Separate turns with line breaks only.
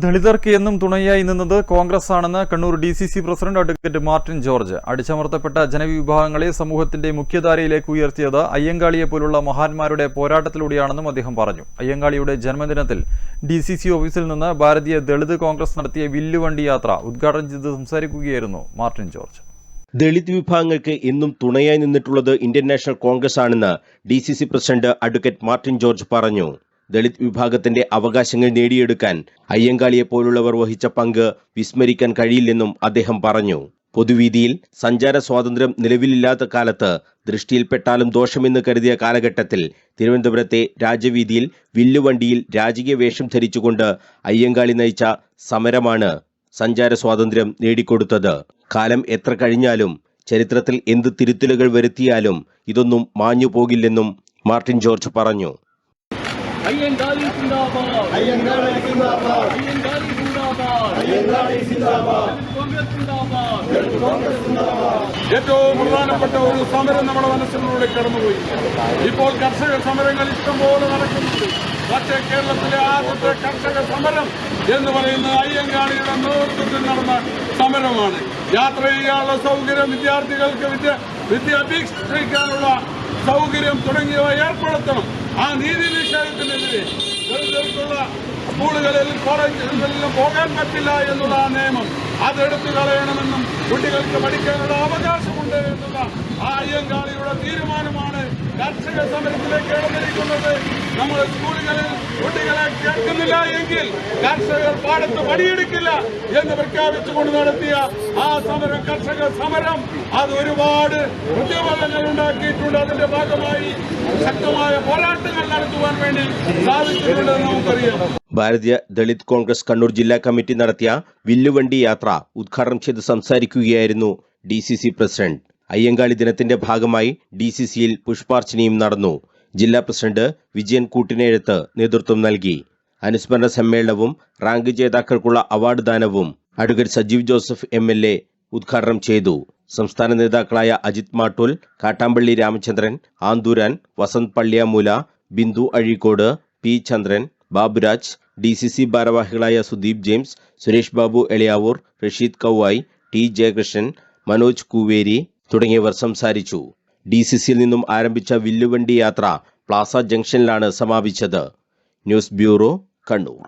ദളിതർക്ക് എന്നും തുണയായി നിന്നത് കോൺഗ്രസ് ആണെന്ന് Kannur D C C president advocate Martin George. അടിച്ചമർത്തപ്പെട്ട ജനവിഭാഗങ്ങളെ സമൂഹത്തിന്റെ മുഖ്യധാരയിലേക്ക് ഉയർത്തിയത് അയ്യങ്കാളിയെ പോലുള്ള മഹാന്മാരുടെ പോരാട്ടത്തിലൂടെയാണെന്നും അദ്ദേഹം പറഞ്ഞു. അയ്യങ്കാളിയുടെ ജന്മദിനത്തിൽ ഡി സി സി ഓഫീസിൽ നിന്ന് ഭാരതീയ ദളിത് കോൺഗ്രസ് നടത്തിയ വില്ലുവണ്ടി യാത്ര ഉദ്ഘാടനം ചെയ്ത് സംസാരിക്കുകയായിരുന്നു മാർട്ടിൻ ജോർജ്.
ദളിത് വിഭാഗങ്ങൾക്ക് എന്നും തുണയായി നിന്നിട്ടുള്ളത് ഇന്ത്യൻ നാഷണൽ കോൺഗ്രസ് ആണെന്ന് D C C president advocate Martin George പറഞ്ഞു. ദളിത് വിഭാഗത്തിന്റെ അവകാശങ്ങൾ നേടിയെടുക്കാൻ അയ്യങ്കാളിയെ പോലുള്ളവർ വഹിച്ച പങ്ക് വിസ്മരിക്കാൻ കഴിയില്ലെന്നും അദ്ദേഹം പറഞ്ഞു. പൊതുവീതിയിൽ സഞ്ചാര സ്വാതന്ത്ര്യം നിലവിലില്ലാത്ത കാലത്ത് ദൃഷ്ടിയിൽപ്പെട്ടാലും ദോഷമെന്ന് കരുതിയ കാലഘട്ടത്തിൽ തിരുവനന്തപുരത്തെ രാജവീതിയിൽ വില്ലുവണ്ടിയിൽ രാജകീയ വേഷം ധരിച്ചുകൊണ്ട് അയ്യങ്കാളി നയിച്ച സമരമാണ് സഞ്ചാര സ്വാതന്ത്ര്യം നേടിക്കൊടുത്തത്. കാലം എത്ര കഴിഞ്ഞാലും ചരിത്രത്തിൽ എന്ത് തിരുത്തലുകൾ വരുത്തിയാലും ഇതൊന്നും മാഞ്ഞു പോകില്ലെന്നും മാർട്ടിൻ ജോർജ് പറഞ്ഞു.
അയ്യങ്കാളി സിന്ദാബാദ്. അയ്യങ്കാളി സിന്ദാബാദ്. അയ്യങ്കാളി സിന്ദാബാദ്. അയ്യങ്കാളി സിന്ദാബാദ്. കോൺഗ്രസ് സിന്ദാബാദ്.
ഏറ്റവും പ്രധാനപ്പെട്ട ഒരു സമരം നമ്മുടെ മനസ്സിലൂടെ കടന്നുപോയി. ഇപ്പോൾ കർഷക സമരങ്ങൾ ഇഷ്ടംപോലെ നടക്കുന്നുണ്ട്. പക്ഷേ കേരളത്തിലെ ആദ്യത്തെ കർഷക സമരം എന്ന് പറയുന്നത് അയ്യങ്കാളിയുടെ നേതൃത്വത്തിൽ നടന്ന സമരമാണ്. യാത്ര ചെയ്യാനുള്ള സൗകര്യം വിദ്യാർത്ഥികൾക്ക് വിദ്യ വിദ്യ അഭീക്ഷിക്കാനുള്ള സൗകര്യം തുടങ്ങിയവ ഏർപ്പെടുത്തണം. ആ നീതി ദളിതർക്കുള്ള സ്കൂളുകളിൽ കോളേജുകളിലും പോകാൻ പറ്റില്ല എന്നുള്ള ആ നിയമം അതെടുത്തു കളയണമെന്നും കുട്ടികൾക്ക് പഠിക്കാനുള്ള അവകാശമുണ്ട് എന്നുള്ള ആ അയ്യങ്കാളിയുടെ തീരുമാനമാണ് കർഷക സമരത്തിലേക്ക് ഇടന്നിരിക്കുന്നത് നമ്മൾ സ്കൂളുകളിൽ കുട്ടികളെ എങ്കിൽ കർഷകർ പാടത്ത് പണിയെടുക്കില്ല എന്ന് പ്രഖ്യാപിച്ചുകൊണ്ട് നടത്തിയ ആ സമരം കർഷക സമരം അത് ഒരുപാട് പ്രത്യാഘാതങ്ങൾ ഉണ്ടാക്കിയിട്ടുണ്ട്. അതിന്റെ ഭാഗമായി ശക്തമായ പോരാട്ടങ്ങൾ നടത്തുവാൻ വേണ്ടി സാധിച്ചിട്ടുണ്ടെന്ന് നമുക്കറിയാം.
ഭാരതീയ ദളിത് കോൺഗ്രസ് കണ്ണൂർ ജില്ലാ കമ്മിറ്റി നടത്തിയ വില്ലുവണ്ടി യാത്ര ഉദ്ഘാടനം ചെയ്ത് സംസാരിക്കുകയായിരുന്നു D C C president. Ayyankali ദിനത്തിന്റെ ഭാഗമായി ഡി സി സിയിൽ പുഷ്പാർച്ചനയും നടന്നു. ജില്ലാ പ്രസിഡന്റ് വിജയൻ കൂട്ടിനെഴുത്ത് നേതൃത്വം നൽകി. അനുസ്മരണ സമ്മേളനവും റാങ്ക് ജേതാക്കൾക്കുള്ള award ദാനവും advocate Sajeev Joseph M L A ഉദ്ഘാടനം ചെയ്തു. സംസ്ഥാന നേതാക്കളായ Ajith Mattool Kattampally Ramachandran Anthooran Vasanth Palliyamoola Bindu Azhikode P Chandran Baburaj D C C ഭാരവാഹികളായ സുദീപ് ജെയിംസ് സുരേഷ് ബാബു എളിയാവൂർ റഷീദ് കൌവായ് ടി ജയകൃഷ്ണൻ മനോജ് കൂവേരി തുടങ്ങിയവർ സംസാരിച്ചു. ഡി സി സിയിൽ നിന്നും ആരംഭിച്ച വില്ലുവണ്ടി യാത്ര പ്ലാസ ജംഗ്ഷനിലാണ് സമാപിച്ചത്. News bureau Kannur